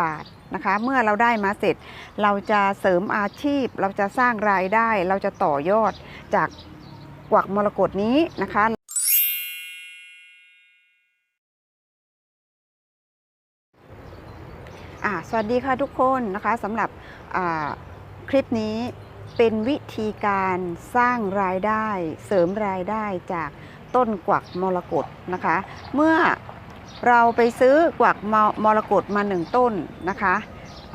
บาทนะคะเมื่อเราได้มาเสร็จ เราจะเสริมอาชีพ เราจะสร้างรายได้ เราจะต่อยอดจากกวักมรกตนี้นะคะสวัสดีค่ะทุกคนนะคะสำหรับคลิปนี้เป็นวิธีการสร้างรายได้ เสริมรายได้จากต้นกวักมรกตนะคะ เมื่อ เราไปซื้อกวักมมรกตมาหนึ่งต้นนะคะ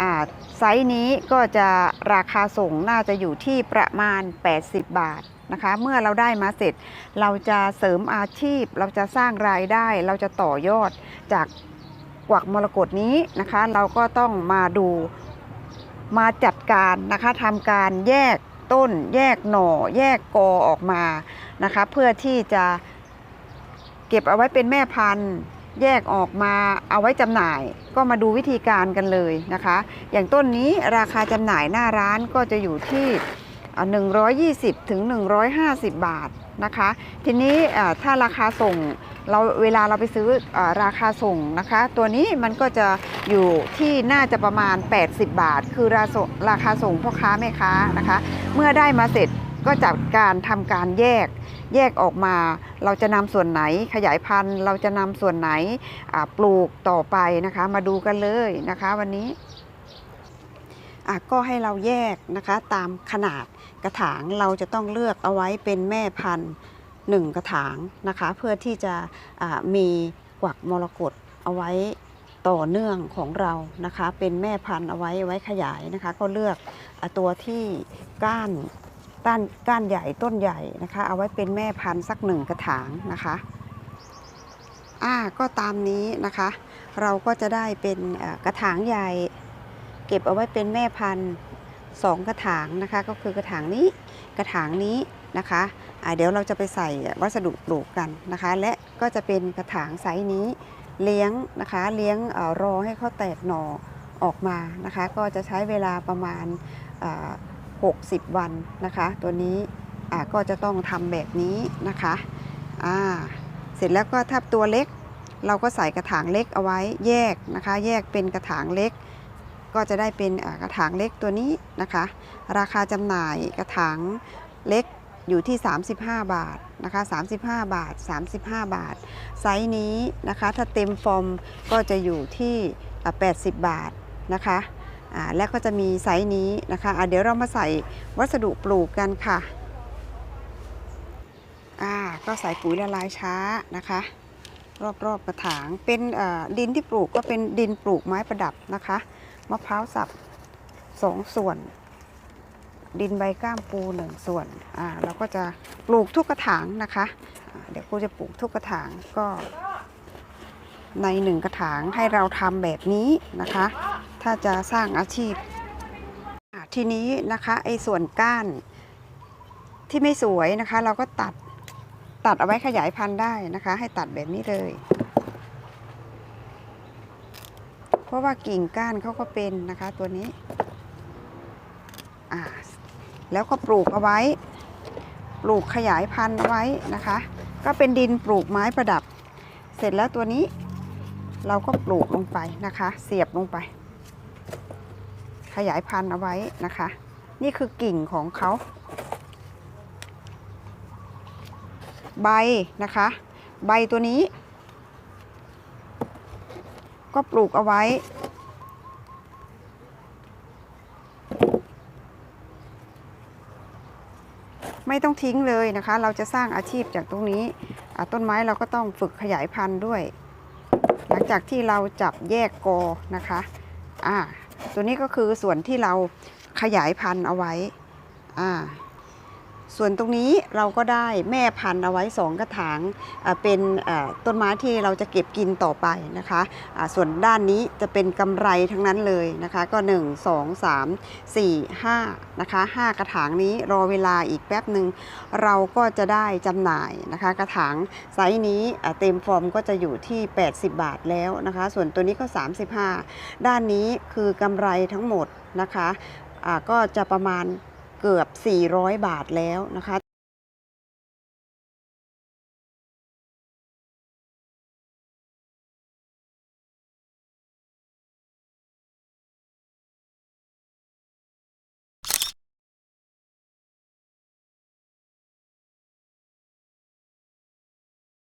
อ่าไซส์นี้ก็จะราคาส่งน่าจะอยู่ที่ประมาณ 80 บาทนะคะ เมื่อเราได้มาเสร็จ เราจะเสริมอาชีพ เราจะสร้างรายได้ เราจะต่อยอดจากกวักมรกตนี้นะคะ เราก็ต้องมาดูมาจัดการนะคะทำการแยกต้น แยกหน่อ แยกกอออกมานะคะ เพื่อที่จะเก็บเอาไว้เป็นแม่พันธุ์ แยกออกมาเอาไว้จำหน่ายก็มาดูวิธีการกันเลยนะคะ อย่างต้นนี้ราคาจำหน่ายหน้าร้านก็จะอยู่ที่ 120ถึง150 บาทนะคะ ทีนี้ถ้าราคาส่งเราเวลาเราไปซื้ออราคาส่งนะคะ ตัวนี้มันก็จะอยู่ที่น่าจะประมาณ 80 บาท คือราส่งราคาส่งพ่อค้าแม่ค้านะคะ เมื่อได้มาเสร็จ ก็จัดการทำการแยกแยกออกมา เราจะนำส่วนไหนขยายพันธุ์ เราจะนำส่วนไหนปลูกต่อไปนะคะ มาดูกันเลยนะคะวันนี้ก็ให้เราแยกนะคะตามขนาดกระถางเราจะต้องเลือกเอาไว้เป็นแม่พันธุ์หนึ่งกระถางนะคะ เพื่อที่จะอ่ามีกวักมรกตเอาไว้ต่อเนื่องของเรานะคะ เป็นแม่พันธุ์เอาไว้ไว้ขยายนะคะ ก็เลือกอตัวที่ก้าน ก้านก้านใหญ่ต้นใหญ่นะคะ เอาไว้เป็นแม่พันธุ์สักหนึ่งกระถางนะคะอ่าก็ตามนี้นะคะ เราก็จะได้เป็นกระถางใหญ่ เก็บเอาไว้เป็นแม่พันธุ์สองกระถางนะคะ ก็คือกระถางนี้กระถางนี้นะคะเดี๋ยวเราจะไปใส่วัสดุปลูกกันนะคะ และก็จะเป็นกระถางไซส์นี้เลี้ยงนะคะ เลี้ยงอรอให้เขาแตกหน่อออกมานะคะ ก็จะใช้เวลาประมาณ 60 วันนะคะ ตัวนี้ก็จะต้องทำแบบนี้นะคะเสร็จแล้วก็ถ้าตัวเล็ก เราก็ใส่กระถางเล็กเอาไว้แยกนะคะ แยกเป็นกระถางเล็ก ก็จะได้เป็นกระถางเล็กตัวนี้นะคะ ราคาจำหน่ายกระถางเล็กอยู่ที่ 35 บาทนะคะ35 บาท 35 บาท ไซส์นี้นะคะ ถ้าเต็มฟอร์มก็จะอยู่ที่ 80 บาทนะคะ และก็จะมีไซส์นี้นะคะะเดี๋ยวเรามาใส่วัสดุปลูกกันค่ะก็ใส่ปุ๋ยละลายช้านะคะ รอบๆกระถางเป็นดินที่ปลูกก็เป็นดินปลูกไม้ประดับนะคะมะพร้าวสับสองส่วน ดินใบก้ามปูหนึ่งส่วนอ่าเราก็จะปลูกทุกกระถางนะคะ เดี๋ยวกูจะปลูกทุกกระถางก็ในหนึ่งกระถางให้เราทำแบบนี้นะคะ ถ้าจะสร้างอาชีพ ทีนี้นะคะไอ้ส่วนก้านที่ไม่สวยนะคะ เราก็ตัดตัดเอาไว้ขยายพันธุ์ได้นะคะ ให้ตัดแบบนี้เลย เพราะว่ากิ่งก้านเขาก็เป็นนะคะตัวนี้อ่าแล้วก็ปลูกเอาไว้ ปลูกขยายพันธุ์เอาไว้นะคะ ก็เป็นดินปลูกไม้ประดับ เสร็จแล้วตัวนี้ เราก็ปลูกลงไปนะคะ เสียบลงไป ขยายพันธุ์เอาไว้นะคะ นี่คือกิ่งของเขา ใบนะคะ ใบตัวนี้ ก็ปลูกเอาไว้ ไม่ต้องทิ้งเลยนะคะ เราจะสร้างอาชีพจากตรงนี้ ต้นไม้เราก็ต้องฝึกขยายพันธุ์ด้วย หลังจากที่เราจับแยกกอนะคะ อ่า ตัวนี้ก็คือส่วนที่เราขยายพันธุ์เอาไว้ อ่า ส่วนตรงนี้เราก็ได้แม่พันธุ์เอาไว้สองกระถางเป็นต้นไม้ที่เราจะเก็บกินต่อไปนะคะส่วนด้านนี้จะเป็นกำไรทั้งนั้นเลยนะคะก็ 1 2 3 4 5นะคะ5กระถางนี้รอเวลาอีกแป๊บหนึ่งเราก็จะได้จำหน่ายนะคะกระถางไซส์นี้เต็มฟอร์มก็จะอยู่ที่ 80 บาทแล้วนะคะ ส่วนตัวนี้ก็ 35 ด้านนี้คือกำไรทั้งหมดนะคะอ่าก็จะประมาณ เกือบ 400 บาทแล้วนะคะ